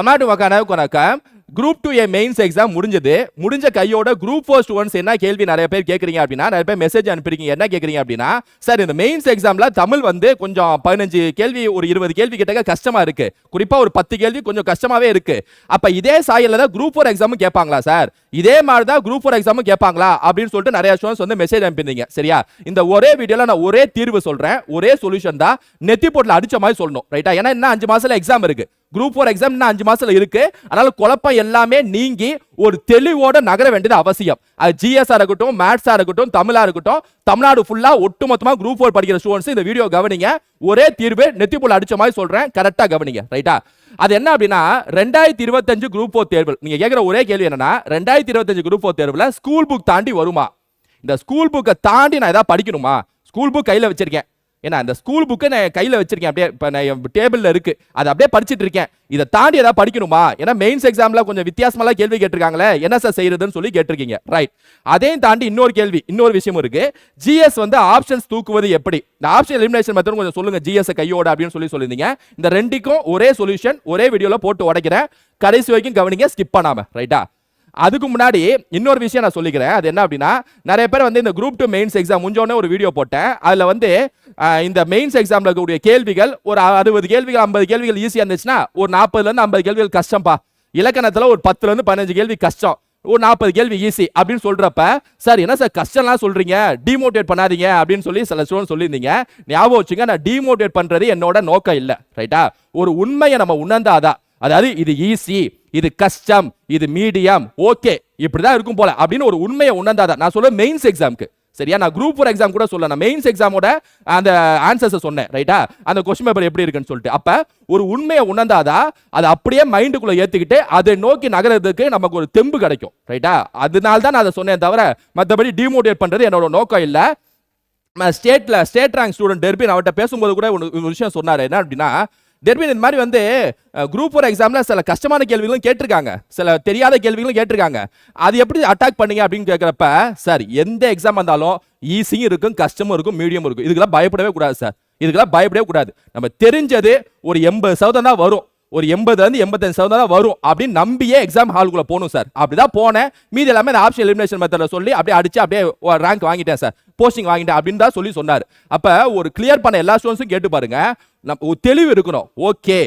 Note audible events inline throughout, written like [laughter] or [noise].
தமிழ்நாட்டு வக்கான group two A mains exam முடிஞ்சது. முடிஞ்ச கையோட குரூப் ஃபோர் ஸ்டூடெண்ட்ஸ் என்ன கேள்வி நிறைய பேர் கேட்குறீங்க அப்படின்னா நிறைய பேர் மெசேஜ் அனுப்பிருக்கீங்க. என்ன கேட்குறீங்க அப்படின்னா சார் இந்த மெயின்ஸ் எக்ஸாமில் தமிழ் வந்து கொஞ்சம் பதினஞ்சு கேள்வி ஒரு இருபது கேள்வி கிட்டக்க கஷ்டமாக இருக்கு. குறிப்பாக ஒரு பத்து கேள்வி கொஞ்சம் கஷ்டமாவே இருக்கு. அப்போ இதே சாயலில் தான் குரூப் ஃபோர் எக்ஸாமும் கேட்பாங்களா சார் இதே மாதிரி தான் குரூப் ஃபோர் எக்ஸாமும் கேட்பாங்களா அப்படின்னு சொல்லிட்டு நிறைய ஸ்டூடெண்ட்ஸ் வந்து மெசேஜ் அனுப்பியிருந்தீங்க. சரியா? இந்த ஒரே வீடியோவில் நான் ஒரே தீர்வு சொல்கிறேன் ஒரே சொல்யூஷன் தான் நெத்தி போட்டில் அடித்த மாதிரி சொல்லணும். ரைட்டா ஏன்னா இன்னும் அஞ்சு மாதத்தில் எக்ஸாம் இருக்குது குரூப் ஃபோர் எக்ஸாம் இன்னும் அஞ்சு மாசத்துல இருக்கு. அதனால குழப்பம் எல்லாமே நீங்கி ஒரு தெளிவோட நகர வேண்டியது அவசியம். அது ஜிஎஸ்ஆ இருக்கட்டும் மேத்ஸா இருக்கட்டும் தமிழா இருக்கட்டும் தமிழ்நாடு ஃபுல்லா ஒட்டுமொத்தமா குரூப் ஃபோர் படிக்கிற ஸ்டூடெண்ட்ஸ் இந்த வீடியோ கவனிங்க. ஒரே தீர்வு நெத்தி போல அடிச்ச மாதிரி சொல்றேன். கரெக்டா கவனிங்க. ரைட்டா அது என்ன அப்படின்னா ரெண்டாயிரத்தி இருபத்தஞ்சு குரூப் ஃபோர் தேர்வு. நீங்க கேட்குற ஒரே கேள்வி என்னன்னா ரெண்டாயிரத்தி இருபத்தஞ்சு குரூப் ஃபோர் தேர்வுல ஸ்கூல் புக் தாண்டி வருமா? இந்த ஸ்கூல் புக்கை தாண்டி நான் ஏதாவது படிக்கணுமா? ஸ்கூல் புக் கையில் வச்சிருக்கேன். ஏன்னா இந்த ஸ்கூல் புக்கை நான் கையில் வச்சிருக்கேன். அப்படியே இப்போ நான் என் டேபிளில் இருக்கு. அதை அப்படியே படிச்சுட்டு இருக்கேன். இதை தாண்டி ஏதாவது படிக்கணுமா? ஏன்னா மெயின்ஸ் எக்ஸாம்ல கொஞ்சம் வித்தியாசமெல்லாம் கேள்வி கேட்டிருக்காங்களே. என்ன சார் செய்யறதுன்னு சொல்லி கேட்டிருக்கீங்க. ரைட் அதையும் தாண்டி இன்னொரு கேள்வி இன்னொரு விஷயம் இருக்கு. ஜிஎஸ் வந்து ஆப்ஷன்ஸ் தூக்குவது எப்படி? இந்த ஆப்ஷன் எலிமினேஷன் மெத்தட் கொஞ்சம் சொல்லுங்க. ஜிஎஸ் கையோட அப்படின்னு சொல்லி சொல்லியிருந்தீங்க. இந்த ரெண்டுக்கும் ஒரே சொல்யூஷன் ஒரே வீடியோவில் போட்டு உடைக்கிறேன். கடைசி வரைக்கும் கவனிங்க ஸ்கிப் பண்ணாமல் ரைட்டா அதுக்கு முன்னாடி இன்னொரு விஷயம் நான் சொல்லிக்கிறேன். அது என்ன அப்படின்னா நிறைய பேர் வந்து இந்த குரூப் டூ மெயின்ஸ் எக்ஸாம் முடிஞ்சோடனே ஒரு வீடியோ போட்டேன். அதில் வந்து இந்த மெயின்ஸ் எக்ஸாமில் இருக்கக்கூடிய கேள்விகள் ஒரு அறுபது கேள்விகள் ஐம்பது கேள்விகள் ஈஸியாக இருந்துச்சுன்னா ஒரு நாற்பதுலேருந்து ஐம்பது கேள்விகள் கஷ்டம்ப்பா இலக்கணத்தில் ஒரு பத்துலேருந்து பதினஞ்சு கேள்வி கஷ்டம். ஒரு நாற்பது கேள்வி ஈஸி அப்படின்னு சொல்கிறப்ப சார் என்ன சார் கஷ்டம்லாம் சொல்கிறீங்க டிமோட்டிவேட் பண்ணாதீங்க அப்படின்னு சொல்லி சில ஸ்டூடெண்ட் சொல்லியிருந்தீங்க. ஞாபகம் வச்சுங்க நான் டிமோட்டிவேட் பண்ணுறது என்னோட நோக்கம் இல்லை ரைட்டா ஒரு உண்மையை நம்ம உணர்ந்தாதான் அதாவது இது ஈஸி இது கஷ்டம் இது மீடியம் ஓகே இப்படிதான் இருக்கும் போல அப்படின்னு ஒரு உண்மையை உணர்ந்தாதான். நான் சொல்ல மெயின்ஸ் எக்ஸாம்க்கு சரியா? நான் குரூப் ஃபோர் எக்ஸாம் கூட சொல்ல நான் மெயின்ஸ் எக்ஸாமோட அந்த ஆன்சர்ஸை சொன்னேன் ரைட்டா அந்த கொஸ்டின் பேப்பர் எப்படி இருக்குன்னு சொல்லிட்டு. அப்ப ஒரு உண்மையை உணர்ந்தாதான் அதை அப்படியே மைண்டுக்குள்ள ஏத்துக்கிட்டு அதை நோக்கி நகரதுக்கு நமக்கு ஒரு தெம்பு கிடைக்கும் ரைட்டா அதனால தான் நான் அதை சொன்னேன் தவிர மற்றபடி டிமோட்டிவேட் பண்றது என்னோட நோக்கம் இல்லை. ஸ்டேட்ல ஸ்டேட் ரேங்க் ஸ்டூடெண்ட் டெர்பின் அவர்கிட்ட பேசும்போது கூட ஒரு ஒரு விஷயம் சொன்னார். என்ன அப்படின்னா டெர்பின் இந்த மாதிரி வந்து குரூப் ஃபோர் எக்ஸாமில் சில கஷ்டமான கேள்விகளும் கேட்டிருக்காங்க. சில தெரியாத கேள்விகளும் கேட்டிருக்காங்க. அது எப்படி அட்டாக் பண்ணீங்க அப்படின்னு கேட்குறப்ப சார் எந்த எக்ஸாம் வந்தாலும் ஈஸியும் இருக்கும் கஷ்டமும் இருக்கும் மீடியமும் இருக்கும். இதுக்கெல்லாம் பயப்படவே கூடாது சார். இதுக்கெல்லாம் பயப்படவே கூடாது. நம்ம தெரிஞ்சது ஒரு எண்பது சதவீதம் தான் வரும். ஒரு எண்பதுலேருந்து எண்பத்தஞ்சு சதவீதம் தான் வரும் அப்படின்னு நம்பியே எக்ஸாம் ஹாலுக்குள்ளே போகணும் சார் அப்படி தான் போனேன். மீதி எல்லாமே இந்த ஆப்ஷன் எலிமினேஷன் மெத்தடில் சொல்லி அப்படியே அடிச்சு அப்படியே ரேங்க் வாங்கிட்டேன் சார் போஸ்டிங் வாங்கிட்டேன் அப்படின்னு தான் சொல்லி சொன்னார். அப்போ ஒரு கிளியர் பண்ண எல்லா ஸ்டூடெண்ட்ஸும் கேட்டு பாருங்க. நம்ம தெளிவு இருக்கணும். ஓகே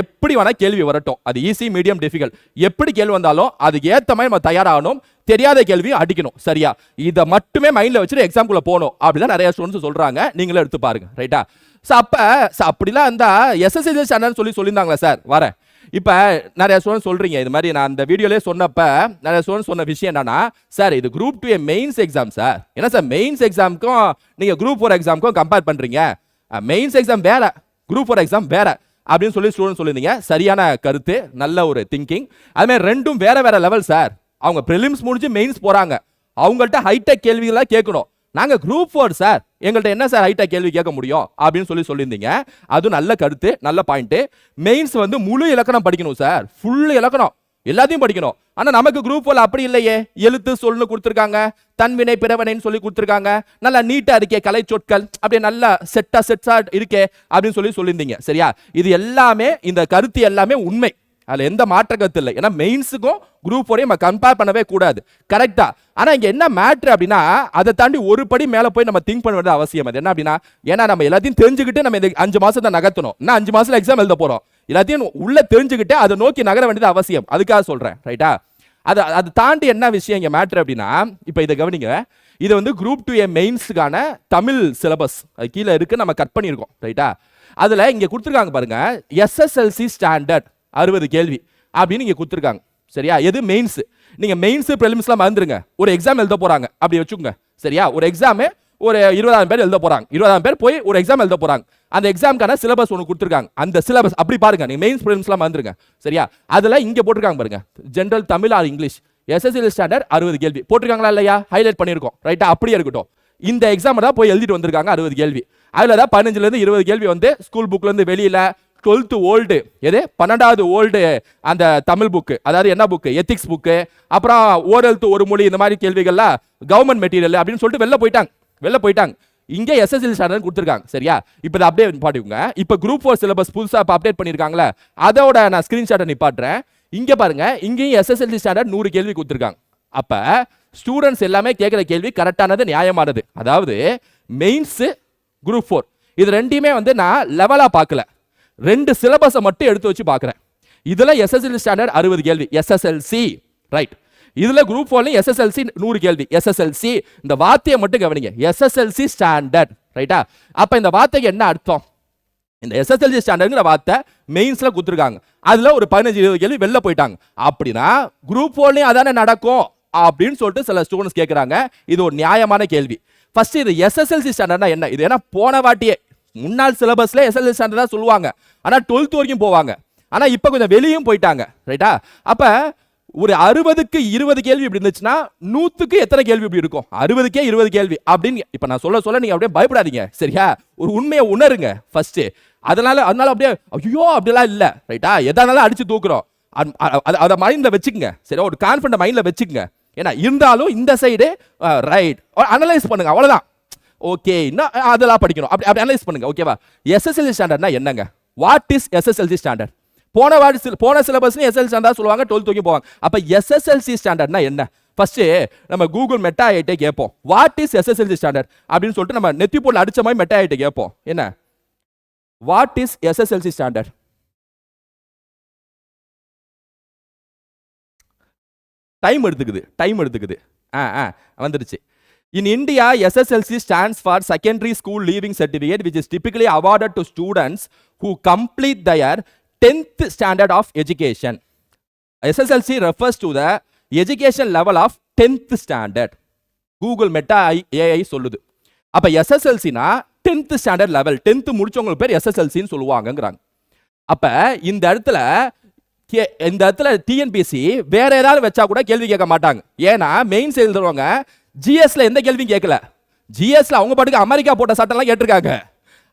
எப்படி வேணால் கேள்வி வரட்டும். அது ஈஸி மீடியம் டிஃபிகல்ட் எப்படி கேள்வி வந்தாலும் அதுக்கு ஏற்ற மாதிரி நம்ம தயாராகணும். தெரியாத கேள்வி அடிக்கணும் சரியா? இதை மட்டுமே மைண்டில் வச்சுட்டு எக்ஸாம்குள்ளே போகணும் அப்படிதான் நிறைய ஸ்டூடெண்ட்ஸ் சொல்கிறாங்க நீங்களும் எடுத்து பாருங்க. ரைட்டா ஸோ அப்போ சார் அப்படிலாம் இருந்தால் எஸ்எஸ்சி ஸ்டாண்டர்ட் சொல்லி சொல்லியிருந்தாங்களே சார். வரேன். இப்போ நிறைய ஸ்டூடெண்ட் சொல்கிறீங்க இது மாதிரி நான் அந்த வீடியோலேயே சொன்னப்போ நிறைய ஸ்டூடெண்ட் சொன்ன விஷயம் என்னன்னா சார் இது group two mains exam sir. என்ன சார் மெயின்ஸ் எக்ஸாமுக்கும் நீங்கள் குரூப் ஃபோர் எக்ஸாமுக்கும் கம்பேர் பண்ணுறீங்க மெயின்ஸ் எக்ஸாம் வேறு குரூப் ஃபோர் எக்ஸாம் வேறு அப்படின்னு சொல்லி ஸ்டூடெண்ட் சொல்லியிருந்தீங்க. சரியான கருத்து நல்ல ஒரு திங்கிங் அதுமாதிரி ரெண்டும் வேற வேறு லெவல் சார். அவங்க ப்ரிலிம்ஸ் முடிஞ்சு மெயின்ஸ் போகிறாங்க அவங்கள்ட்ட ஹைடெக் கேள்விகளாக கேட்கணும். நாங்க குரூப் ஃபோர் சார் எங்கள்கிட்ட என்ன சார் ஹைட்டாக கேள்வி கேட்க முடியும்? அப்படின்னு சொல்லி சொல்லியிருந்தீங்க. அது நல்ல கருத்து நல்ல பாயிண்ட் மெயின்ஸ் வந்து முழு இலக்கணம் படிக்கணும் சார் ஃபுல் இலக்கணம். எல்லாத்தையும் படிக்கணும். ஆனால் நமக்கு குரூப் ஃபோர் அப்படி இல்லையே. எழுத்து சொல்லு கொடுத்துருக்காங்க. தன்வினை பிறவனைன்னு சொல்லி கொடுத்துருக்காங்க. நல்லா நீட்டாக இருக்கே கலை சொற்கள். அப்படியே நல்லா செட்டாக செட்ஸாக இருக்கே அப்படின்னு சொல்லி சொல்லியிருந்தீங்க. சரியா? இது எல்லாமே இந்த கருத்து எல்லாமே உண்மை. அதில் எந்த மாற்ற கருத்து இல்லை. ஏன்னா மெயின்ஸுக்கும் குரூப் வரையும் நம்ம கம்பேர் பண்ணவே கூடாது. கரெக்டா ஆனால் இங்கே என்ன மேட்ரு அப்படின்னா அதை தாண்டி ஒரு படி மேலே போய் நம்ம திங்க் பண்ண வேண்டிய அவசியம். அது என்ன அப்படின்னா ஏன்னா நம்ம எல்லாத்தையும் தெரிஞ்சுக்கிட்டு நம்ம இந்த அஞ்சு மாதத்தை நகர்த்தணும். இன்னும் அஞ்சு மாதத்தில் எக்ஸாம் எழுத போகிறோம் எல்லாத்தையும் உள்ள தெரிஞ்சுக்கிட்டு அதை நோக்கி நகர வேண்டியது அவசியம். அதுக்காக சொல்கிறேன் ரைட்டா அது அது தாண்டி என்ன விஷயம் இங்கே மேட்ரு அப்படின்னா இப்போ இதை கவனிங்க. இது வந்து குரூப் டூ ஏ மெயின்ஸுக்கான தமிழ் சிலபஸ் அது கீழே இருக்குது நம்ம கட் பண்ணியிருக்கோம். ரைட்டா அதில் இங்கே கொடுத்துருக்காங்க பாருங்க எஸ்எஸ்எல்சி ஸ்டாண்டர்ட் அறுபது கேள்வி அப்படின்னு இங்கே கொடுத்துருக்காங்க. சரியா? எது மெயின்ஸ் நீங்கள் மெயின்ஸ் ப்ரிலிம்ஸ்லாம் மறந்துருங்க. ஒரு எக்ஸாம் எழுத போகிறாங்க அப்படி வச்சுக்கோங்க. சரியா? ஒரு எக்ஸாமு ஒரு இருபதாயிரம் பேர் எழுத போகிறாங்க இருபதாயிரம் பேர் போய் ஒரு எக்ஸாம் எழுத போகிறாங்க அந்த எக்ஸாம்க்கான சிலபஸ் ஒன்று கொடுத்துருக்காங்க. அந்த சிலபஸ் அப்படி பாருங்க. நீங்கள் மெயின்ஸ் ப்ரிலிம்ஸ்லாம் மறந்துருங்க. சரியா? அதில் இங்கே போட்டிருக்காங்க பாருங்க. General Tamil or English SSL standard அறுபது கேள்வி. போட்டிருக்காங்களா இல்லையா? ஹைலைட் பண்ணியிருக்கோம். ரைட்டா அப்படியே இருக்கட்டும். இந்த எக்ஸாம் தான் போய் எழுதிட்டு வந்திருக்காங்க அறுபது கேள்வி. அதில் தான் பதினஞ்சுலேருந்து இருபது கேள்வி வந்து ஸ்கூல் புக்லேருந்து வெளியில் வெளியில டுவெல்த்து ஓல்டு எது? பன்னெண்டாவது ஓல்டு அந்த தமிழ் புக்கு அதாவது என்ன புக்கு எத்திக்ஸ் புக்கு அப்புறம் ஓரெழுத்து ஒரு மொழி இந்த மாதிரி கேள்விகள்லாம் கவர்மெண்ட் மெட்டீரியல் அப்படின்னு சொல்லிட்டு வெளில போயிட்டாங்க. வெளில போயிட்டாங்க. இங்கே எஸ்எஸ்எல் ஸ்டாண்டர்ட் கொடுத்துருக்காங்க. சரியா? இப்போ இதை அப்டேட் பாட்டுங்க இப்போ குரூப் ஃபோர் சிலபஸ் புதுசாக இப்போ அப்டேட் பண்ணியிருக்காங்களே அதோட நான் ஸ்க்ரீன்ஷாட்டை நிப்பாட்டுறேன். இங்கே பாருங்க இங்கேயும் எஸ்எஸ்எல்சி ஸ்டாண்டர்ட் நூறு கேள்வி கொடுத்துருக்காங்க. அப்போ ஸ்டூடெண்ட்ஸ் எல்லாமே கேட்குற கேள்வி கரெக்டானது நியாயமானது. அதாவது மெயின்ஸு குரூப் ஃபோர் இது ரெண்டையுமே வந்து நான் லெவலாக பார்க்கல. ரெண்டு சிலபஸை மட்டும் எடுத்து வச்சு பார்க்குறேன் இதில் எஸ்எஸ்எல்சி ஸ்டாண்டர்ட் அறுபது கேள்வி. எஸ்எஸ்எல்சி ரைட் இதில் குரூப் ஃபோர்லையும் எஸ்எஸ்எல்சி நூறு கேள்வி. எஸ்எஸ்எல்சி இந்த வார்த்தையை மட்டும் கவனிங்க. எஸ்எஸ்எல்சி ஸ்டாண்டர்ட் ரைட்டா அப்போ இந்த வார்த்தைக்கு என்ன அர்த்தம்? இந்த எஸ்எஸ்எல்சி ஸ்டாண்டர்ட்ங்கிற வார்த்தை மெயின்ஸில் கொடுத்துருக்காங்க. அதில் ஒரு பதினஞ்சு இருபது கேள்வி வெளில போயிட்டாங்க. அப்படின்னா குரூப் ஃபோர்லையும் அதானே நடக்கும்? அப்படின்னு சொல்லிட்டு சில ஸ்டூடெண்ட்ஸ் கேட்குறாங்க இது ஒரு நியாயமான கேள்வி. ஃபர்ஸ்ட் இது எஸ்எஸ்எல்சி ஸ்டாண்டர்ட்னா என்ன? இது ஏன்னா போன வாட்டியே. முன்னாள் சிலபஸ்ல எஸ்எல்எஸ் ஸ்டாண்டர்ட் தான் சொல்லுவாங்க. ஆனால் டுவெல்த் வரைக்கும் போவாங்க. ஆனால் இப்போ கொஞ்சம் வெளியும் போயிட்டாங்க. ரைட்டா அப்போ ஒரு அறுபதுக்கு இருபது கேள்வி இப்படி இருந்துச்சுன்னா நூத்துக்கு எத்தனை கேள்வி இப்படி இருக்கும்? அறுபதுக்கே இருபது கேள்வி அப்படின்னு இப்ப நான் சொல்ல சொல்ல நீங்க அப்படியே பயப்படாதீங்க. சரியா? ஒரு உண்மையை உணருங்க ஃபஸ்ட்டு அதனால அதனால அப்படியே ஐயோ அப்படிலாம் இல்ல. ரைட்டா எதானாலும் அடிச்சு தூக்குறோம். அத- அதை மைண்ட்ல வச்சுக்கோங்க. சரி ஒரு கான்ஃபிடன்ட் மைண்ட்ல வச்சுக்கோங்க. ஏன்னா இருந்தாலும் இந்த சைடு ரைட் அனலைஸ் பண்ணுங்க. அவ்வளவுதான். ஓகே இன்னும் அதெல்லாம் படிக்கணும். அப்படி அப்படி அனலைஸ் பண்ணுங்க ஓகேவா எஸ்எஸ்எல்சி ஸ்டாண்டர்ட்னா என்னங்க? வாட் இஸ் எஸ்எஸ்எல்சி ஸ்டாண்டர்ட் போன வாட் சில- போன சிலபஸ்லையும் எஸ்எல்சி ஸ்டாண்டர்ட் சொல்லுவாங்க டுவெல்த் தூக்கி போவாங்க. அப்போ எஸ்எஸ்எல்சி ஸ்டாண்டர்ட்னா என்ன? ஃபர்ஸ்ட் நம்ம கூகுள் மெட்டா ஐட்டே கேட்போம். வாட் இஸ் எஸ்எஸ்எல்சி ஸ்டாண்டர்ட் அப்படின்னு சொல்லிட்டு நம்ம நெத்தி போல அடிச்ச மாதிரி மெட்டா ஐட்டே கேட்போம். என்ன? What is SSLC standard time எடுத்துக்குது டைம் எடுத்துக்குது. ஆ ஆ வந்துடுச்சு. In India SSLC stands for secondary school leaving certificate which is typically awarded to students who complete their 10th standard of education. SSLC refers to the education level of 10th standard. Google Meta AI சொல்லுது. அப்போ எஸ்எஸ்எல்சினா 10th standard level 10th முடிச்சவங்களுக்கு பேர் எஸ்எஸ்எல்சின்னு சொல்லுவாங்கங்கிறாங்க. அப்போ இந்த இடத்துல K- இந்த இடத்துல TNPSC வேற ஏதாவது வச்சா கூட கேள்வி கேட்க மாட்டாங்க. ஏன்னா மெயின்ஸ் எழுதுறவங்க ஜிஎஸ்ல எந்த கேள்வியும் கேட்கல. ஜிஎஸ்ல அவங்க பாட்டுக்கு அமெரிக்கா போட்ட சட்டம்லாம் கேட்டிருக்காங்க.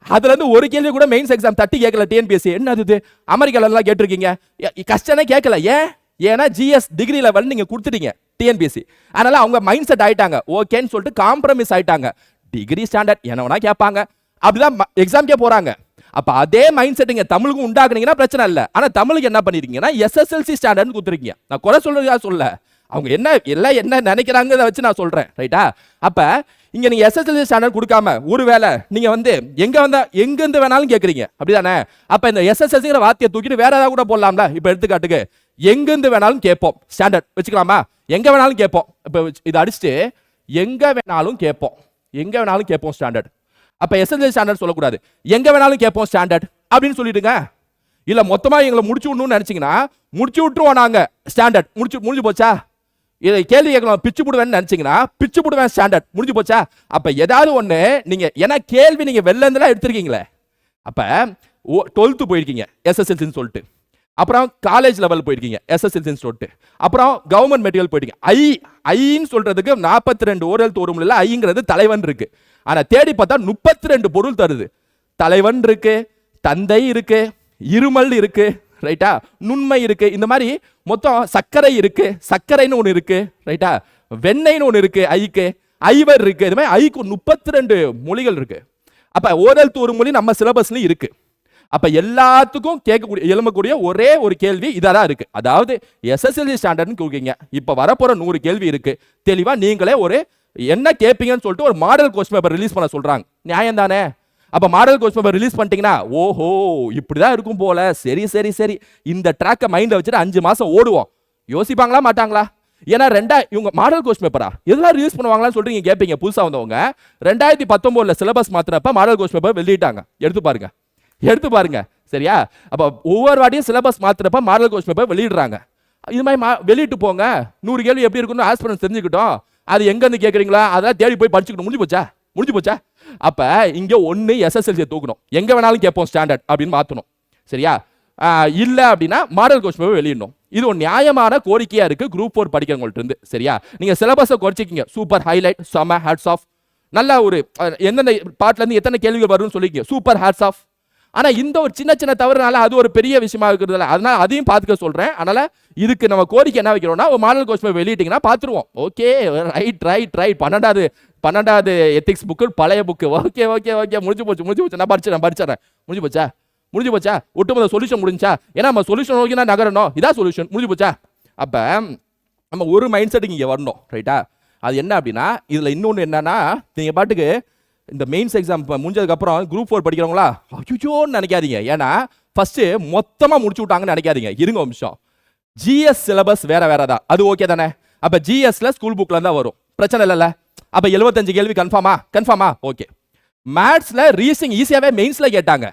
அதுல இருந்து ஒரு கேள்வி கூட மெயின்ஸ் எக்ஸாம் தட்டி கேட்கல டிஎன்பிஎஸ்சி என்ன இது? அமெரிக்கால எல்லாம் கேட்டிருக்கீங்க. ஏ- கஷ்டமே கேட்கல. ஏன்? ஏன்னா ஜிஎஸ் டிகிரி லெவல் நீங்க கொடுத்துட்டீங்க டிஎன்பிஎஸ்சி அதனால அவங்க மைண்ட் செட் ஆயிட்டாங்க. ஓகேன்னு சொல்லிட்டு காம்ப்ரமைஸ் ஆயிட்டாங்க. டிகிரி ஸ்டாண்டர்ட் என்ன கேட்பாங்க. அப்படிதான் எக்ஸாம்க்கே போறாங்க. அப்ப அதே மைண்ட் செட் இங்க தமிழுக்கும் உண்டாக்குனீங்கன்னா பிரச்சனை இல்லை. ஆனா தமிழுக்கு என்ன பண்ணிருக்கீங்கன்னா எஸ்எஸ்எல்சி ஸ்டாண்டர்ட் கொடுத்துருக்கீங்க. நான் குறை சொல்றதா சொல்ல அவங்க என்ன எல்லாம் என்ன நினைக்கிறாங்கிறத வச்சு நான் சொல்கிறேன் ரைட்டா அப்போ இங்கே நீங்கள் எஸ்எஸ்எல்சி ஸ்டாண்டர்ட் கொடுக்காம ஒருவேளை நீங்கள் வந்து எங்கே வந்தால் எங்கேருந்து வேணாலும் வேணாலும் அப்படி அப்படிதானே? அப்போ இந்த எஸ்எஸ்எல்சிங்கிற வார்த்தையை தூக்கிட்டு வேற ஏதாவது கூட போடலாம்ல? இப்போ எடுத்துக்காட்டுக்கு எங்கேருந்து வேணாலும் கேட்போம். ஸ்டாண்டர்ட் வச்சுக்கலாமா? எங்கே வேணாலும் கேட்போம். இப்போ இதை அடிச்சுட்டு எங்கே வேணாலும் கேட்போம். எங்கே வேணாலும் கேட்போம் ஸ்டாண்டர்ட் அப்போ எஸ்எஸ்எல் ஸ்டாண்டர்ட் சொல்லக்கூடாது. எங்கே வேணாலும் கேட்போம் ஸ்டாண்டர்ட் அப்படின்னு சொல்லிடுங்க. இல்லை மொத்தமாக எங்களை முடிச்சு விடணும்னு நினச்சிங்கன்னா முடிச்சு விட்டுருவோம் நாங்கள் ஸ்டாண்டர்ட் முடிச்சு முடிஞ்சு போச்சா? இதை கேள்வி கேட்கலாம் பிச்சு போடுவேன்னு நினச்சிங்கன்னா பிச்சு போடுவேன் ஸ்டாண்டர்ட் முடிஞ்சு போச்சா? அப்போ ஏதாவது ஒன்று நீங்கள் ஏன்னா கேள்வி நீங்கள் வெளில எடுத்திருக்கீங்களே. அப்போ டுவெல்த்து போயிருக்கீங்க எஸ்எஸ்எல்சின்னு சொல்லிட்டு. அப்புறம் காலேஜ் லெவல் போயிருக்கீங்க எஸ்எஸ்எல்சின்னு சொல்லிட்டு. அப்புறம் கவர்மெண்ட் மெட்டீரியல் போயிருக்கீங்க. ஐ ஐன்னு சொல்கிறதுக்கு நாற்பத்தி ரெண்டு ஓரல் தோறும் ஐங்கிறது தலைவன் இருக்கு. ஆனால் தேடி பார்த்தா முப்பத்தி ரெண்டு பொருள் தருது. தலைவன் இருக்கு தந்தை இருக்கு இருமல் இருக்குது ரைட்டா? நுண்மை இருக்கு. இந்த மாதிரி மொத்தம் சர்க்கரை இருக்கு. சர்க்கரைன்னு ஒன்று இருக்கு. ரைட்டா? வெண்ணெய்னு ஒன்று இருக்கு. ஐக்கு. ஐவர் இருக்கு. இது மாதிரி ஐக்கு முப்பத்தி ரெண்டு மொழிகள் இருக்கு. அப்ப ஓரல் ஒரு மொழி நம்ம சிலபஸ்லயும் இருக்கு. அப்ப எல்லாத்துக்கும் கேட்கக்கூடிய எழும்பக்கூடிய ஒரே ஒரு கேள்வி இதான் இருக்கு. அதாவது எஸ்எஸ்எல்சி ஸ்டாண்டர்ட்னு கொடுக்கீங்க இப்போ வரப்போற நூறு கேள்வி இருக்கு. தெளிவா நீங்களே ஒரு என்ன கேட்பீங்கன்னு சொல்லிட்டு ஒரு மாடல் கொஸ்டின் பேப்பர் ரிலீஸ் பண்ண சொல்றாங்க. நியாயம் தானே அப்போ மாடல் கொஸ்டின் பேப்பர் ரிலீஸ் பண்ணிட்டீங்கன்னா ஓஹோ இப்படிதான் இருக்கும் போல. சரி சரி சரி. இந்த ட்ராக்கை மைண்டில் வச்சுட்டு அஞ்சு மாதம் ஓடுவோம். யோசிப்பாங்களா மாட்டாங்களா? ஏன்னா ரெண்டா இவங்க மாடல் கோஷ் பேப்பரா எதெல்லாம் ரிலீஸ் பண்ணுவாங்களான்னு சொல்லிட்டு நீங்கள் கேட்பீங்க புதுசாக வந்தவங்க. ரெண்டாயிரத்தி பத்தொம்போதில் சிலபஸ் மாத்திரப்ப மாடல் கோஷ் பேப்பர் வெளியிட்டாங்க. எடுத்து பாருங்க. எடுத்து பாருங்க. சரியா? அப்போ ஒவ்வொரு வாட்டியும் சிலபஸ் மாத்திரப்ப மாடல் கோஷ் பேப்பர் வெளியிடுறாங்க. இது மாதிரி மா- வெளியிட்டு போங்க. நூறு கேள்வி எப்படி இருக்குன்னு ஆஸ்பிரன்ஸ் தெரிஞ்சுக்கிட்டோம். அது எங்கேருந்து கேட்குறீங்களா அதெல்லாம் தேடி போய் படிச்சுக்கணும். முடிஞ்சு போச்சா? முடிஞ்சு போச்சா? அப்போ இங்கே ஒன்று எஸ்எஸ்எல்சி தூக்கணும். எங்கே வேணாலும் கேட்போம் ஸ்டாண்டர்ட் அப்படின்னு மாற்றணும் சரியா? இல்லை அப்படின்னா மாடல் கொஸ்டின் போய் வெளியிடணும். இது ஒரு நியாயமான கோரிக்கையாக இருக்குது குரூப் ஃபோர் படிக்கிறவங்கள்ட்ட இருந்து. சரியா? நீங்கள் சிலபஸை குறைச்சிக்கிங்க. சூப்பர் ஹைலைட் செம ஹேட்ஸ் ஆஃப் நல்ல ஒரு எந்தெந்த பாட்டிலேருந்து எத்தனை கேள்விகள் வரும்னு சொல்லிக்கிங்க. சூப்பர் ஹேட்ஸ் ஆஃப் ஆனால் இந்த ஒரு சின்ன சின்ன தவறுனால அது ஒரு பெரிய விஷயமா இருக்கிறதுல. அதனால் அதையும் பார்த்துக்க சொல்கிறேன் அதனால் இதுக்கு நம்ம கோரிக்கை என்ன வைக்கிறோம்னா ஒரு மாடல் போய் வெளியிட்டிங்கன்னா பார்த்துருவோம். ஓகே ரைட் ரைட் ரைட் பன்னெண்டாவது பன்னெண்டாவது எத்திக்ஸ் புக்கு பழைய புக்கு ஓகே ஓகே ஓகே முடிஞ்சு போச்சு முடிஞ்சு போச்சு. நான் படிச்சேன் நான் படிச்சிடறேன். முடிஞ்சு போச்சா? முடிஞ்சு போச்சா? ஒட்டுமொத்த சொல்யூஷன் முடிஞ்சா? ஏன்னா நம்ம சொல்யூஷன் நோக்கி தான் நகரணும். இதான் சொல்யூஷன் முடிஞ்சு போச்சா? அப்போ நம்ம ஒரு மைண்ட் செட்டுக்கு இங்கே வரணும். ரைட்டா அது என்ன அப்படின்னா இதில் இன்னொன்று என்னன்னா நீங்கள் பாட்டுக்கு இந்த மெயின்ஸ் எக்ஸாம் முடிஞ்சதுக்கப்புறம் குரூப் ஃபோர் படிக்கிறவங்களா அய்யோன்னு நினைக்காதீங்க. ஏன்னா ஃபஸ்ட்டு மொத்தமாக முடிச்சு விட்டாங்கன்னு நினைக்காதீங்க. இருங்க ஒரு நிமிஷம். ஜிஎஸ் சிலபஸ் வேற வேற தான் அது ஓகே தானே? அப்போ ஜிஎஸ்ல ஸ்கூல் புக்கில் தான் வரும். பிரச்சனை இல்லைல்ல. அப்போ எழுபத்தஞ்சு கேள்வி கன்ஃபார்மா கன்ஃபார்மா ஓகே மேத்ஸில் ரீசிங் ஈஸியாகவே மெயின்ஸில் கேட்டாங்க.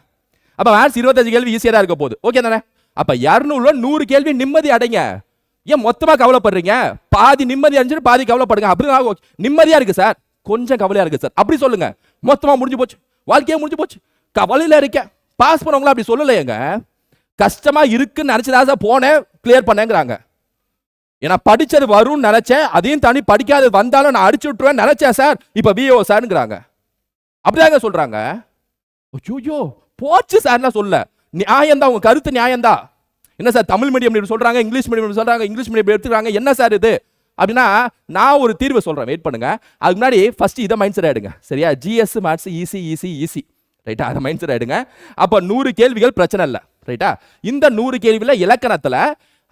அப்போ மேத்ஸ் இருபத்தஞ்சு கேள்வி ஈஸியாக தான் இருக்க போகுது. ஓகே தானே? அப்போ இரநூறுல நூறு கேள்வி நிம்மதி அடைங்க. ஏன் மொத்தமாக கவலைப்படுறீங்க? பாதி நிம்மதி அடைஞ்சிட்டு பாதி கவலைப்படுங்க. அப்படிதான் நிம்மதியாக இருக்குது சார். கொஞ்சம் கவலையா இருக்கு சார். அப்படி சொல்லுங்க. மொத்தமா முடிஞ்சு போச்சு. வாழ்க்கையே முடிஞ்சு போச்சு. கவலையில இருக்கேன். பாஸ் பண்ணவங்கள அப்படி சொல்லலையேங்க. கஷ்டமா இருக்குன்னு நினைச்சதா சார் போனேன். கிளியர் பண்ணேங்கிறாங்க. ஏன்னா படிச்சது வரும்னு நினைச்சேன். அதையும் தாண்டி படிக்காது வந்தாலும் நான் அடிச்சு விட்டுருவேன் நினைச்சேன் சார். இப்ப பிஓ சார்ங்கிறாங்க. அப்படிதாங்க சொல்றாங்க. ஐயோ போச்சு சார்லாம் சொல்ல. நியாயம்தான் உங்க கருத்து நியாயம்தான். என்ன சார் தமிழ் மீடியம் சொல்கிறாங்க சொல்றாங்க இங்கிலீஷ் மீடியம் சொல்கிறாங்க சொல்றாங்க இங்கிலீஷ் மீடியம் எடுத்துக்கிறாங்க. என்ன சார் இது? அப்படின்னா நான் ஒரு தீர்வு சொல்கிறேன் வெயிட் பண்ணுங்க. அதுக்கு முன்னாடி ஃபஸ்ட்டு இதை மைண்ட் செட் ஆகிடுங்க சரியா? GS maths easy easy easy ரைட்டா அதை மைண்ட் செட் ஆகிடுங்க அப்போ நூறு கேள்விகள் பிரச்சனை இல்லை. ரைட்டா இந்த நூறு கேள்வியில் இலக்கணத்தில்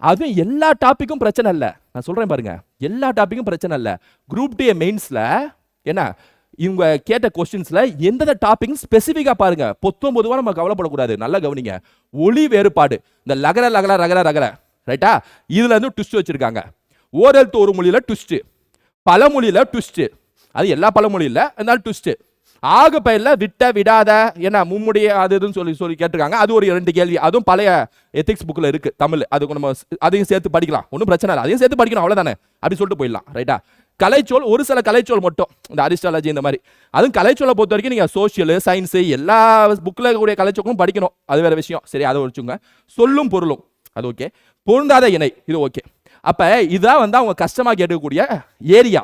அதுவும் எல்லா டாப்பிக்கும் பிரச்சனை இல்லை. நான் சொல்கிறேன் பாருங்க. எல்லா டாப்பிக்கும் பிரச்சனை இல்லை. குரூப் டே மெயின்ஸில் என்ன? இவங்க கேட்ட கொஸ்டின்ஸில் எந்தெந்த டாபிக் ஸ்பெசிஃபிக்காக பாருங்க. பொத்தும் பொதுவாக நம்ம கவலைப்படக்கூடாது. நல்லா கவனிங்க. ஒளி வேறுபாடு. இந்த லகர லகர ரகர ரகர. ரைட்டா இதுல இருந்து ட்விஸ்ட் வச்சிருக்காங்க. ஓரெழுத்து ஒரு மொழியில் ட்விஸ்ட்டு பல மொழியில் ட்விஸ்ட்டு அது எல்லா பழமொழியில இருந்தாலும் ட்விஸ்ட்டு ஆக பெயர்ல விட்ட விடாத என்ன மும்முடைய அது இதுன்னு சொல்லி சொல்லி கேட்டிருக்காங்க. அது ஒரு ரெண்டு கேள்வி. அதுவும் பழைய எத்திக்ஸ் புக்கில் இருக்குது தமிழ். அதுக்கு நம்ம அதையும் சேர்த்து படிக்கலாம். ஒன்றும் பிரச்சனை இல்லை. அதையும் சேர்த்து படிக்கணும். அவ்வளோதானே அப்படி சொல்லிட்டு போயிடலாம். ரைட்டா கலைச்சொல் ஒரு சில கலைச்சொல் மட்டும். இந்த அரிஸ்டாலஜி இந்த மாதிரி. அதுவும் கலைச்சொல்லை பொறுத்த வரைக்கும் நீங்கள் சோஷியல் சயின்ஸு எல்லா புக்கில் இருக்கக்கூடிய கலைச்சொல்லும் படிக்கணும். அது வேறு விஷயம். சரி அதை வச்சுங்க சொல்லும் பொருளும். அது ஓகே பொருந்தாத இணை. இது ஓகே அப்போ இதுதான் வந்து அவங்க கஷ்டமாக கேட்கக்கூடிய ஏரியா.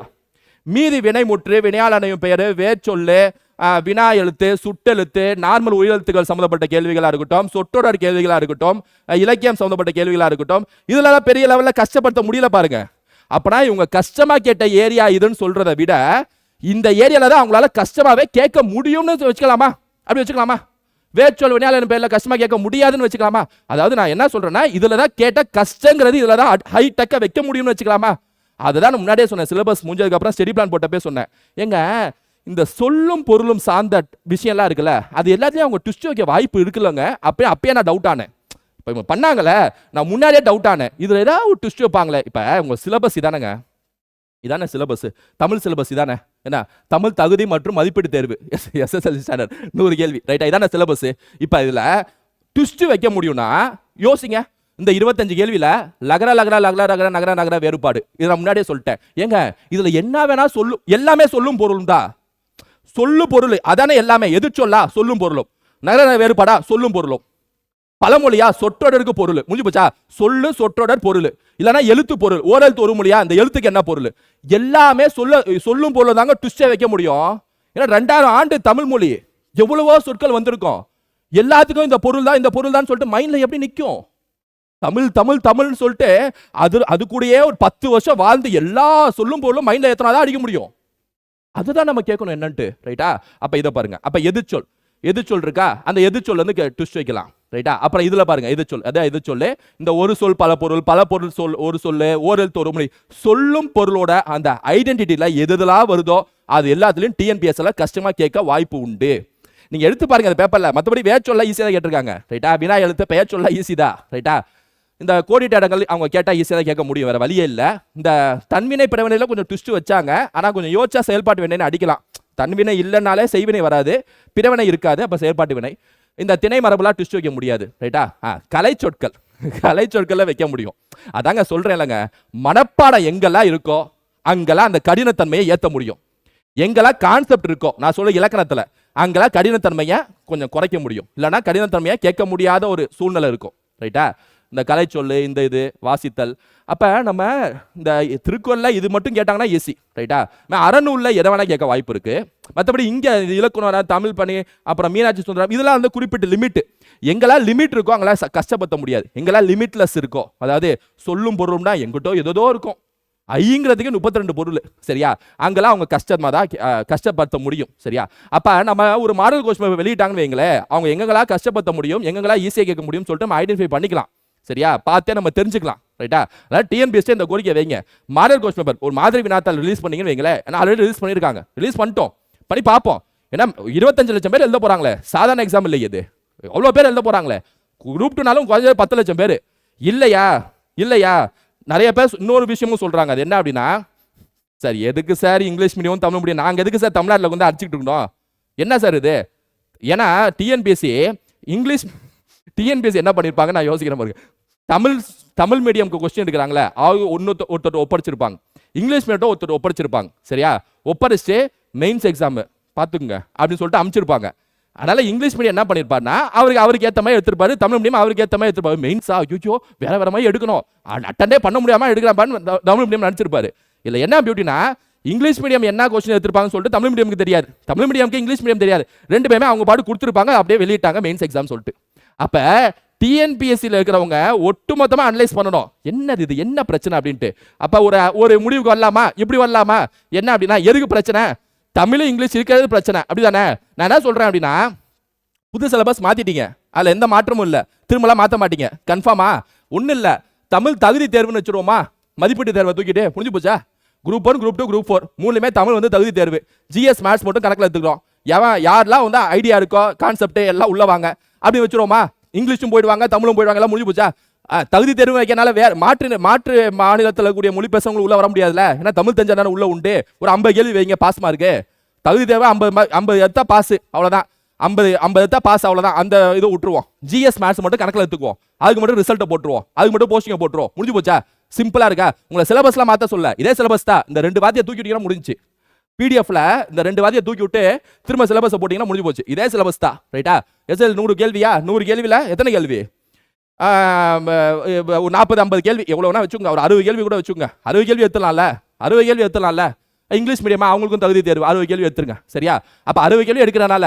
மீதி வினைமுற்று வினையாளனையும் பெயர் வேச்சொல்லு வினா எழுத்து சுட்டெழுத்து நார்மல் உயிரெழுத்துக்கள் சம்மந்தப்பட்ட கேள்விகளாக இருக்கட்டும் சொற்றொடர் கேள்விகளாக இருக்கட்டும் இலக்கியம் சம்மந்தப்பட்ட கேள்விகளாக இருக்கட்டும் இதுலலாம் பெரிய லெவலில் கஷ்டப்படுத்த முடியல பாருங்க. அப்போனா இவங்க கஷ்டமாக கேட்ட ஏரியா இதுன்னு சொல்கிறத விட இந்த ஏரியாவில் தான் அவங்களால கஷ்டமாகவே கேட்க முடியும்னு வச்சுக்கலாமா? அப்படி வச்சுக்கலாமா? வேர்ச்சுவல் வினையாளர் பேரில் கஷ்டமா கேட்க முடியாதுன்னு வச்சுக்கலாமா? அதாவது நான் என்ன சொல்கிறேன்னா இதில் தான் கேட்ட கஷ்டங்கிறது இதில் தான் ஹை வைக்க முடியும்னு வச்சுக்கலாமா? அதுதான் தான் முன்னாடியே சொன்னேன் சிலபஸ் முடிஞ்சதுக்கப்புறம் ஸ்டடி பிளான் போட்டப்பே சொன்னேன். ஏங்க இந்த சொல்லும் பொருளும் சார்ந்த விஷயம்லாம் இருக்குல்ல அது எல்லாத்தையும் அவங்க ட்விஸ்ட் வைக்க வாய்ப்பு இருக்குல்லங்க. அப்பயே அப்பயே நான் டவுட் ஆனேன். இப்போ இவங்க பண்ணாங்களே நான் முன்னாடியே டவுட் ஆனேன். இதில் ஏதாவது ஒரு ட்விஸ்ட் வைப்பாங்களே இப்போ உங்கள் சிலபஸ் இதானங்க. இதானே சிலபஸ் தமிழ் சிலபஸ் இதானே? என்ன? தமிழ் தகுதி மற்றும் மதிப்பீடு தேர்வு. எஸ் எஸ்எஸ்எல்சி ஸ்டாண்டர்ட் நூறு கேள்வி. ரைட்டா இதானே சிலபஸ் இப்போ இதில் ட்விஸ்ட் வைக்க முடியும்னா யோசிங்க. இந்த இருபத்தஞ்சு கேள்வியில் லகர லகர லகர லகர நகர நகர வேறுபாடு. இதை நான் முன்னாடியே சொல்லிட்டேன். ஏங்க இதில் என்ன வேணா சொல்லும் எல்லாமே சொல்லும் பொருள் தான். சொல்லு பொருள். அதானே எல்லாமே? எது சொல்லா? சொல்லும் பொருளும். நகர நகர வேறுபாடா? சொல்லும் பொருளும். பழமொழியா சொற்றொடருக்கு பொருள். முடிஞ்சு போச்சா? சொல்லு சொற்றொடர் பொருள். இல்லைன்னா எழுத்து பொருள். ஓரெழுத்து ஒரு மொழியா அந்த எழுத்துக்கு என்ன பொருள்? எல்லாமே சொல்ல சொல்லும் பொருள் தாங்க ட்விஸ்டே வைக்க முடியும். ஏன்னா ரெண்டாயிரம் ஆண்டு தமிழ் மொழி. எவ்வளவோ சொற்கள் வந்திருக்கும். எல்லாத்துக்கும் இந்த பொருள் தான் இந்த பொருள் தான் சொல்லிட்டு மைண்ட்ல எப்படி நிற்கும் தமிழ் தமிழ் தமிழ்னு சொல்லிட்டு அது அது கூடயே ஒரு பத்து வருஷம் வாழ்ந்து எல்லா சொல்லும் பொருளும் மைண்ட்ல ஏத்தனா தான் அடிக்க முடியும்? அதுதான் நம்ம கேட்கணும் என்னன்ட்டு. ரைட்டா அப்ப இதை பாருங்க. அப்ப எதிர்ச்சொல். எதிர்ச்சொல் இருக்கா அந்த எதிர்ச்சொல் வந்து ட்விஸ்ட் வைக்கலாம். ரைட்டா அப்புறம் இதில் பாருங்க எதிர்ச்சொல். அதான் எதிர்ச்சொல்லு இந்த ஒரு சொல் பல பொருள் பல பொருள் சொல் ஒரு சொல்லு ஓரெழுத்து ஒரு மொழி. சொல்லும் பொருளோட அந்த ஐடென்டிட்டியில் எது எதெல்லாம் வருதோ அது எல்லாத்துலேயும் டிஎன்பிஎஸ்ல கஷ்டமாக கேட்க வாய்ப்பு உண்டு. நீங்கள் எடுத்து பாருங்க அந்த பேப்பரில் மற்றபடி வேர்ச்சொல்ல ஈஸியாக தான் கேட்டிருக்காங்க. ரைட்டா வினா எழுத்து பெயர் சொல்ல ஈஸி தான். ரைட்டா இந்த கோடிட்ட இடங்கள் அவங்க கேட்டால் ஈஸியாக தான் கேட்க முடியும். வேறு வழியே இல்லை. இந்த தன்வினை பிறவினையில் கொஞ்சம் ட்விஸ்ட் வச்சாங்க. ஆனால் கொஞ்சம் யோசிச்சா செயல்பாட்டு வேண்டேன்னு அடிக்கலாம். தன்வினை இல்லைனாலே செய்வினை வராது பிறவினை இருக்காது அப்போ செயற்பாட்டு வினை. இந்த திணை மரபுலாம் ட்விஸ்ட் வைக்க முடியாது ரைட்டா ஆ? கலை சொற்கள். [laughs] கலை சொற்களை வைக்க முடியும். அதாங்க சொல்கிறேன் இல்லைங்க மனப்பாடம் எங்கெல்லாம் இருக்கோ அங்கெல்லாம் அந்த கடினத்தன்மையை ஏற்ற முடியும். எங்கெல்லாம் கான்செப்ட் இருக்கோ நான் சொல்ல இலக்கணத்தில் அங்கெல்லாம் கடினத்தன்மையை கொஞ்சம் குறைக்க முடியும். இல்லைன்னா கடினத்தன்மையை கேட்க முடியாத ஒரு சூழ்நிலை இருக்கும் ரைட்டா இந்த கலைச்சொல்லு இந்த இது வாசித்தல். அப்போ நம்ம இந்த திருக்குறளில் இது மட்டும் கேட்டாங்கன்னா ஏசி ரைட்டா அறநூலில் எதை வேணால் கேட்க வாய்ப்பு இருக்குது மற்றபடி இங்கே இலக்கணம் தமிழ் பண்ணி அப்புறம் மீனாட்சி சுந்தரம் இதெல்லாம் வந்து குறிப்பிட்ட லிமிட் எங்கெல்லாம் லிமிட் இருக்கோ அங்கெல்லாம் கஷ்டப்படுத்த முடியாது. எங்கெல்லாம் லிமிட்லெஸ் இருக்கோ அதாவது சொல்லும் பொருளும்னா எங்கிட்டோ எதோ இருக்கும். ஐங்கிறதுக்கு முப்பத்தி ரெண்டு பொருள் சரியா? அங்கெல்லாம் அவங்க கஷ்டமாக தான் கஷ்டப்படுத்த முடியும் சரியா? அப்போ நம்ம ஒரு மாடல் கோஷம் வெளியிட்டாங்கன்னு வைங்களேன் அவங்க எங்கெங்கெல்லாம் கஷ்டப்படுத்த முடியும் எங்கெங்கெல்லாம் ஈஸியாக கேட்க முடியும்னு சொல்லிட்டு நம்ம ஐடென்டிஃபை பண்ணிக்கலாம். சரியா? பார்த்தே நம்ம தெரிஞ்சுக்கலாம். ரைட்டா அதாவது டிஎன்பிஎஸ்டே இந்த கோரிக்கை வைங்க. மாடல் கோஷ் பேப்பர் ஒரு மாதிரி வினாத்தால் ரிலீஸ் பண்ணீங்கன்னு வைங்களேன். ஏன்னா ஆல்ரெடி ரிலீஸ் பண்ணியிருக்காங்க. ரிலீஸ் பண்ணிட்டோம். பண்ணி பார்ப்போம். ஏன்னா இருபத்தஞ்சு லட்சம் பேர் எழுத போகிறாங்களே சாதாரண எக்ஸாம் இல்லை இது. அவ்வளோ பேர் எழுத போகிறாங்களே குரூப் டூனாலும் குறைஞ்ச பத்து லட்சம் பேர். இல்லையா? இல்லையா? நிறைய பேர் இன்னொரு விஷயமும் சொல்கிறாங்க அது என்ன அப்படின்னா சார் எதுக்கு sir English medium Tamil medium நாங்கள் எதுக்கு சார் தமிழ்நாட்டில் வந்து அடிச்சுட்டு இருக்கணும்? என்ன சார் இது? ஏன்னா டிஎன்பிஎஸ்சி இங்கிலீஷ் டிஎன்பிஎஸ்சி என்ன பண்ணியிருப்பாங்க நான் யோசிக்கிறேன் பாருங்க. தமிழ் தமிழ் மீடியம்க்கு கொஸ்டின் எடுக்கிறாங்களே அவங்க ஒன்று ஒருத்தர் ஒப்படைச்சிருப்பாங்க. இங்கிலீஷ் மீடியம் ஒருத்தர் ஒப்படைச்சிருப்பாங்க. சரியா? ஒப்படைச்சு மெயின்ஸ் எக்ஸாமு பார்த்துக்குங்க அப்படின்னு சொல்லிட்டு அமைச்சிருப்பாங்க. அதனால் இங்கிலீஷ் மீடியம் என்ன பண்ணிருப்பாருன்னா அவருக்கு அவருக்கு ஏற்ற மாதிரி எடுத்திருப்பாரு. தமிழ் மீடியம் அவருக்கு ஏற்ற மாதிரி எடுத்திருப்பாரு. மெயின்ஸா ஐயோ வேற வேற மாதிரி எடுக்கணும். அட்டண்டே பண்ண முடியாமல் எடுக்கிறாப்பான்னு த- தமிழ் மீடியம் நினச்சிருப்பாரு. இல்லை என்ன பியூட்டினா இங்கிலீஷ் மீடியம் என்ன கொஸ்டின் எடுத்திருப்பாங்கன்னு சொல்லிட்டு தமிழ் மீடியமுக்கு தெரியாது. தமிழ் மீடியமுக்கு இங்கிலீஷ் மீடியம் தெரியாது. ரெண்டு பேருமே அவங்க பாட்டு கொடுத்துருப்பாங்க அப்படியே வெளியிட்டாங்க மெயின்ஸ் எக்ஸாம் சொல்லிட்டு. அப்போ டிஎன்பிஎஸ்சியில் இருக்கிறவங்க ஒட்டுமொத்தமாக அனலைஸ் பண்ணணும். என்னது இது? என்ன பிரச்சனை அப்படின்ட்டு. அப்போ ஒரு ஒரு முடிவுக்கு வரலாமா? இப்படி வரலாமா? என்ன அப்படின்னா எதுக்கு பிரச்சனை? தமிழ் இங்கிலீஷ் இருக்கிறது பிரச்சனை. அப்படிதானே? நான் என்ன சொல்கிறேன் அப்படின்னா புது சிலபஸ் மாற்றிட்டீங்க அதில் எந்த மாற்றமும் இல்லை. திரும்பலாம் மாற்ற மாட்டீங்க. கன்ஃபார்மா ஒன்றும் இல்லை. தமிழ் தகுதி தேர்வுன்னு வச்சுருவோமா? மதிப்பீட்டு தேர்வை தூக்கிட்டு. முடிஞ்சு போச்சா? Group one group two group four மூணுமே தமிழ் வந்து தகுதி தேர்வு. ஜிஎஸ் மேத்ஸ் மட்டும் கணக்கில் எடுத்துக்கிறோம். எவன் யாரெல்லாம் வந்து ஐடியா இருக்கோ கான்செப்ட் எல்லாம் உள்ள வாங்க. அப்படி வச்சுருவோமா? இங்கிலீஷும் போயிடுவாங்க தமிழும் போயிடுவாங்க எல்லாம் முடிஞ்சு போச்சா? தகுதி தேர்வு வைக்கனால வேற மாற்று மாற்று மாநிலத்தில் கூடிய மொழி பேசுறவங்க உள்ள வர முடியாதுல்ல? ஏன்னா தமிழ் தெரிஞ்சாதானே உள்ள உண்டு? ஒரு ஐம்பது கேள்வி வைங்க பாஸ் மார்க்கு தகுதி தேவை ஐம்பது ஐம்பது எடுத்தா பாஸ் அவ்வளோதான் ஐம்பது ஐம்பது எடுத்தா பாஸ் அவ்வளோதான் அந்த இதை விட்டுருவோம். ஜிஎஸ் மேத்ஸ் மட்டும் கணக்கில் எடுத்துக்குவோம். அதுக்கு மட்டும் ரிசல்ட்டை போட்டுருவோம். அதுக்கு மட்டும் போஸ்டிங்கை போட்டுருவோம். முடிஞ்சு போச்சா? சிம்பிளா இருக்கா? உங்களை சிலபஸ்லாம் மாற்ற சொல்ல. இதே சிலபஸ் தான். இந்த ரெண்டு வாத்தியை தூக்கிட்டீங்கன்னா முடிஞ்சு பிடிஎஃப்ல இந்த ரெண்டு வாதியை தூக்கி விட்டு திரும்ப சிலபஸை போட்டிங்கன்னா முடிஞ்சு போச்சு. இதே சிலபஸ் தான். ரைட்டா எஸ்எல் நூறு கேள்வியா? நூறு கேள்வியில் எத்தனை கேள்வி? ஒரு நாற்பது ஐம்பது கேள்வி. எவ்வளோனா வேணா வச்சுக்கோங்க. ஒரு அறுபது கேள்வி கூட வச்சுக்கோங்க. அறுபது கேள்வி எத்தலாம்ல அறுபது கேள்வி எடுத்துலாம்ல இங்கிலீஷ் மீடியமாக அவங்களுக்கும் தகுதி தேர்வு. அறுபது கேள்வி எடுத்துருங்க. சரியா? அப்போ அறுபது கேள்வி எடுக்கிறனால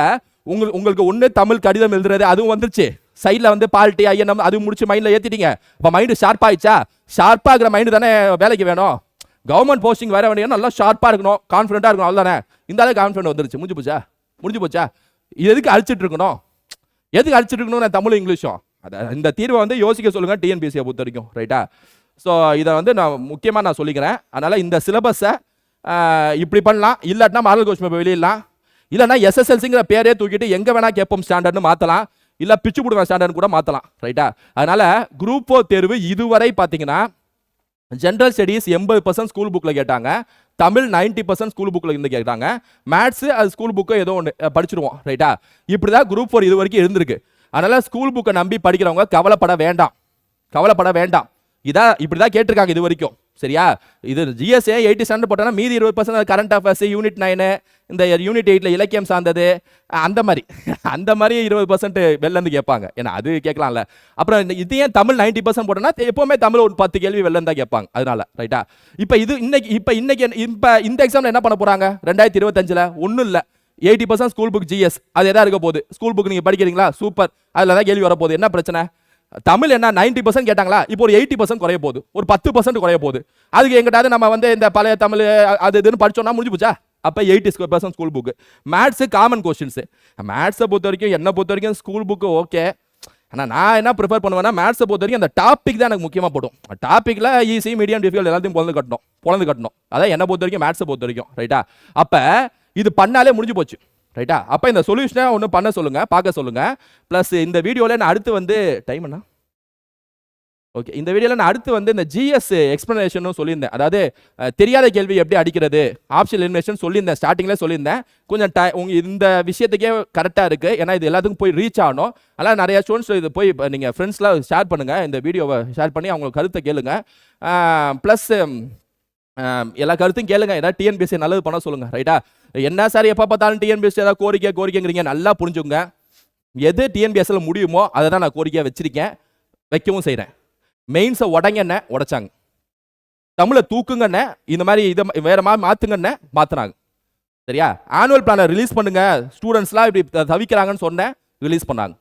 உங்களுக்கு உங்களுக்கு ஒன்று தமிழ் கடிதம் எழுதுறது அதுவும் வந்துருச்சு. சைடில் வந்து பால்ட்டி ஐஎன்எம் அது முடிச்சு மைண்டில் ஏற்றிட்டீங்க இப்போ மைண்டு ஷார்ப் ஆயிடுச்சா? ஷார்ப்பாகிற மைண்டு தானே வேலைக்கு வேணும். கவர்மெண்ட் போஸ்டிங் வர வேண்டிய நல்லா ஷார்ப்பாக இருக்கணும். கான்ஃபிடென்ட்டாக இருக்கணும். அவ்வளோதானே இந்த அளவுக்கு கான்ஃபிடென்ட் வந்துருச்சு. முடிஞ்சு போச்சா? முடிஞ்சு போச்சா? இது எதுக்கு அழிச்சிட்டு இருக்கணும்? எதுக்கு அடிச்சிருக்கணும் நான் தமிழும் இங்கிலீஷும்? அதை இந்த தீர்வை வந்து யோசிக்க சொல்லுங்கள் டிஎன்பிஎஸ்சியை பொறுத்த வரைக்கும் ரைட்டா ஸோ இதை வந்து நான் முக்கியமாக நான் சொல்லிக்கிறேன். அதனால் இந்த சிலபஸை இப்படி பண்ணலாம். இல்லாட்டினா மாடல் கோஷ் பேப்பர் வெளியிடலாம். இல்லைன்னா எஸ்எஸ்எல்சிங்கிற பேரே தூக்கிட்டு எங்கே வேணால் கேட்போம் ஸ்டாண்டர்ட்னு மாற்றலாம் இல்லை பிச்சு போடுவேன் ஸ்டாண்டர்ட் கூட மாற்றலாம் ரைட்டா அதனால் குரூப் ஃபோர் தேர்வு இதுவரை பார்த்தீங்கன்னா ஜென்ரல் ஸ்டடீஸ் எண்பது பர்சன்ட் ஸ்கூல் புக்கில் கேட்டாங்க. தமிழ் 90% பர்சன்ட் ஸ்கூல் புக்கில் இருந்து கேட்டாங்க மேத்ஸு அது ஸ்கூல் புக்கை ஏதோ ஒன்று படிச்சிருவோம் ரைட்டா இப்படி தான் குரூப் ஃபோர் இது வரைக்கும் இருந்திருக்கு. அதனால் ஸ்கூல் புக்கை நம்பி படிக்கிறவங்க கவலைப்பட வேண்டாம். கவலைப்பட வேண்டாம். இதான் இப்படி தான் கேட்டிருக்காங்க இது வரைக்கும். சரியா? இது ஜிஎஸ்ஏ எயிட்டி ஸ்டாண்டர்ட் போட்டோன்னா மீதி இருபது percent current affairs unit nine இந்த யூனிட் எயிட்டில் இலக்கியம் சார்ந்தது அந்த மாதிரி. அந்த மாதிரி இருபது பர்சன்ட் வெளிலேருந்து கேட்பாங்க. ஏன்னா அது கேட்கலாம்ல. அப்புறம் இது ஏன் தமிழ் நைன்ட்டி பர்சன்ட் போட்டோன்னா எப்போவுமே தமிழ் ஒரு பத்து கேள்வி வெளில தான் கேட்பாங்க. அதனால ரைட்டா இப்போ இது இன்னைக்கு இப்போ இன்னைக்கு என்ன- இப்போ இந்த எக்ஸாமில் என்ன பண்ண போகிறாங்க ரெண்டாயிரத்தி இருபத்தஞ்சில்? ஒன்றும் இல்லை. Eighty percent school book GS அது எதாவது இருக்க போகுது? ஸ்கூல் புக் நீங்கள் படிக்கிறீங்களா? சூப்பர் அதில் தான் கேள்வி வரப்போகுது. என்ன பிரச்சனை? தமிழ் என்ன 90% பர்சன்ட் கேட்டாங்களா? இப்போ ஒரு எயிட்டி பர்சன்ட் குறைய போகுது. ஒரு பத்து பர்சன்ட் குறைய போகுது. அதுக்கு எங்கிட்டாவது நம்ம வந்து இந்த பழைய தமிழ் அது இதுன்னு படிச்சோம்னா முடிஞ்சு போச்சா அப்போ eighty percent school book maths common questions மேத்ஸை பொறுத்த வரைக்கும் என்னை பொறுத்த வரைக்கும் ஸ்கூல் புக்கு ஓகே ஆனால் நான் என்ன ப்ரிஃபர் பண்ணுவேன்னா மேத்ஸை பொறுத்த வரைக்கும் அந்த டாபிக் தான் எனக்கு முக்கியமாக போடும். டாப்பிக்கில் ஈஸி மீடியம் டிஃபிகல்ட் எல்லாத்தையும் பிறந்து கட்டணும். பிறந்து கட்டணும். அதான் என்னை பொறுத்த வரைக்கும் மேத்ஸை பொறுத்த வரைக்கும் ரைட்டா அப்போ இது பண்ணாலே முடிஞ்சு போச்சு ரைட்டா அப்போ இந்த சொல்யூஷனை ஒன்று பண்ண சொல்லுங்கள் பார்க்க சொல்லுங்கள் ப்ளஸ் இந்த வீடியோவில் நான் அடுத்து வந்து டைம் என்ன ஓகே இந்த வீடியோவில் நான் அடுத்து வந்து இந்த ஜிஎஸ் எக்ஸ்ப்ளனேஷனும் சொல்லியிருந்தேன். அதாவது தெரியாத கேள்வி எப்படி அடிக்கிறது? ஆப்ஷன் எலிமினேஷன் சொல்லியிருந்தேன் ஸ்டார்டிங்கில் சொல்லியிருந்தேன். கொஞ்சம் டை உங்கள் இந்த விஷயத்துக்கே கரெக்டாக இருக்குது ஏன்னா இது எல்லாத்துக்கும் போய் ரீச் ஆகணும். அதனால் நிறைய ஸ்டூடெண்ட்ஸ் இது போய் நீங்கள் ஃப்ரெண்ட்ஸ்லாம் ஷேர் பண்ணுங்கள் இந்த வீடியோவை ஷேர் பண்ணி அவங்க கருத்தை கேளுங்க. ப்ளஸ் எல்லா கருத்தையும் கேளுங்க. ஏதாவது டிஎன்பிஎஸ்சி நல்லது பண்ண சொல்லுங்கள் ரைட்டா என்ன சார் எப்போ பார்த்தாலும் டிஎன்பிஎஸ்சி ஏதாவது கோரிக்கை கோரிக்கைங்கிறீங்க நல்லா புரிஞ்சுங்க எது டிஎன்பிஎஸ்சில் முடியுமோ அதை தான் நான் கோரிக்கையாக வச்சிருக்கேன். வைக்கவும் செய்கிறேன் மெயின்ஸை உடங்கண்ணே உடைச்சாங்க. தமிழை தூக்குங்கண்ணே இந்த மாதிரி இதை வேற மாதிரி மாற்றுங்கண்ணே மாற்றுனாங்க சரியா? ஆனுவல் பிளானை ரிலீஸ் பண்ணுங்க. ஸ்டூடெண்ட்ஸ்லாம் இப்படி தவிக்கிறாங்கன்னு சொன்னேன் ரிலீஸ் பண்ணாங்க.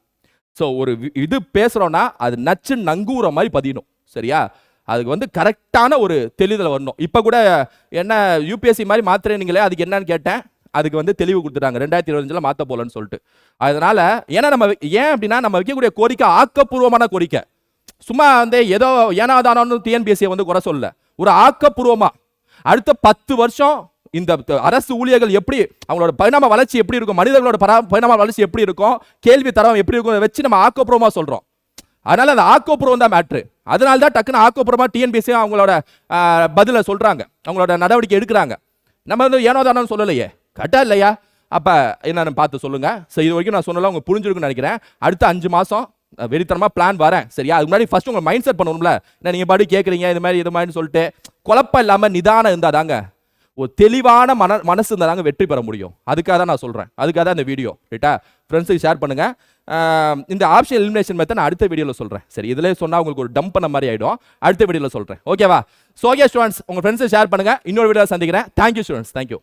ஸோ ஒரு வி- இது பேசுகிறோன்னா அது நச்சு நங்கூற மாதிரி பதியணும். சரியா? அதுக்கு வந்து கரெக்டான ஒரு தெளிதல் வரணும். இப்போ கூட என்ன யூபிஎஸ்சி மாதிரி மாத்திரைனீங்களே அதுக்கு என்னன்னு கேட்டேன். அதுக்கு வந்து தெளிவு கொடுத்துட்டாங்க. ரெண்டாயிரத்தி இருபத்தஞ்சில் மாற்ற போலன்னு சொல்லிட்டு. அதனால் ஏன்னா நம்ம ஏன் அப்படின்னா நம்ம வைக்கக்கூடிய கோரிக்கை ஆக்கப்பூர்வமான கோரிக்கை. சும்மா வந்து ஏதோ ஏனாதானு டிஎன்பிஎஸ்சியை வந்து குறை சொல்ல ஒரு ஆக்கப்பூர்வமாக அடுத்த பத்து வருஷம் இந்த அரசு ஊழியர்கள் எப்படி அவங்களோட பரிணாம வளர்ச்சி எப்படி இருக்கும் மனிதர்களோட பரா- பரிணாம வளர்ச்சி எப்படி இருக்கும் கேள்வி தரம் எப்படி இருக்கும் வச்சு நம்ம ஆக்கப்பூர்வமாக சொல்கிறோம் அதனால அந்த ஆக்கோபுரம் தான் மேட்ரு அதனால தான் டக்குன்னு ஆக்கப்பூர்வமா டிஎன்பிஎஸ்சி அவங்களோட பதிலை சொல்கிறாங்க அவங்களோட நடவடிக்கை எடுக்கிறாங்க. நம்ம வந்து ஏனோ தானோன்னு சொல்லலையே. கரெக்டாக இல்லையா? அப்போ என்னன்னு பார்த்து சொல்லுங்கள் சரி இது வரைக்கும் நான் சொன்னல உங்க புரிஞ்சிருக்குன்னு நினைக்கிறேன். அடுத்த அஞ்சு மாதம் வெறித்தனமாக பிளான் வரேன். சரியா? அதுக்கு முன்னாடி ஃபஸ்ட் உங்கள் மைண்ட் செட் பண்ணணும்ல. என்ன நீங்கள் பாடி கேட்குறீங்க இது மாதிரி இது மாதிரி சொல்லிட்டு குழப்பம் இல்லாமல் நிதானம் இருந்தால் தாங்க ஒரு தெளிவான மன மனசு இருந்தால் தாங்க வெற்றி பெற முடியும். அதுக்காக தான் நான் சொல்கிறேன் அதுக்காக தான் இந்த வீடியோ ரைட்டா ஃப்ரெண்ட்ஸுக்கு ஷேர் பண்ணுங்கள் இந்த ஆப்ஷன் எலிமினேஷன் மெத்தட் நான் அடுத்த வீடியோவில் சொல்கிறேன் சரி இதில் சொன்னால் உங்களுக்கு ஒரு டம்ப் பண்ண மாதிரி ஆகிடும் அடுத்த வீடியோவில் சொல்கிறேன் ஓகேவா ஸோ ஓகே ஸ்டூடெண்ட்ஸ் உங்கள் ஃப்ரெண்ட்ஸை ஷேர் பண்ணுங்க. இன்னொரு வீடியோவில் சந்திக்கிறேன். Thank you students thank you